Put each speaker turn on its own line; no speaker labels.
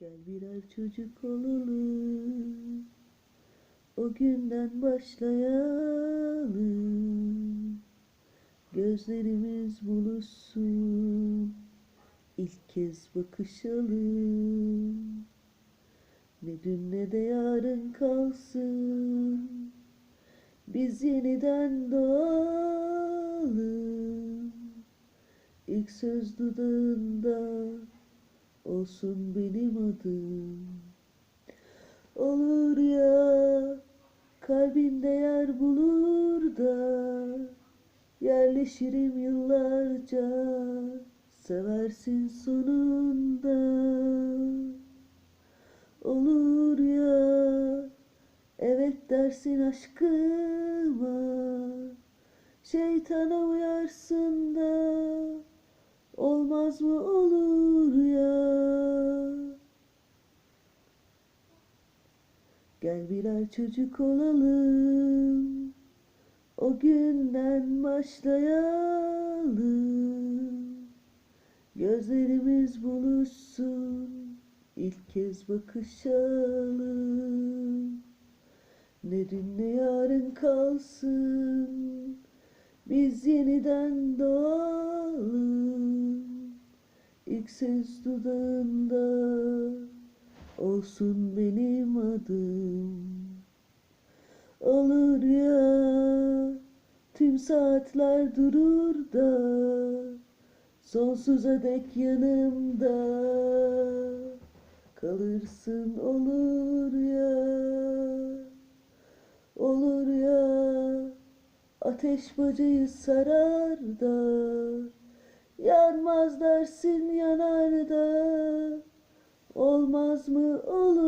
Gel birer çocuk olalım. O günden başlayalım. Gözlerimiz buluşsun. İlk kez bakışalım. Ne dün ne de yarın kalsın. Biz yeniden doğalım. İlk söz dudağında olsun benim adım. Olur ya kalbinde yer bulur da yerleşirim yıllarca seversin sonunda. Olur ya evet dersin aşkıma şeytana uyarsın da olmaz mı olur ya Gel birer çocuk olalım. O günden başlayalım. Gözlerimiz buluşsun. İlk kez bakışalım Ne dün ne yarın kalsın. Biz yeniden doğalım. İlk ses dudağında olsun benim adım. Olur ya tüm saatler durur da sonsuza dek yanımda kalırsın olur ya olur ya ateş bacayı sarar da yanmaz dersin yanar da Olmaz mı olur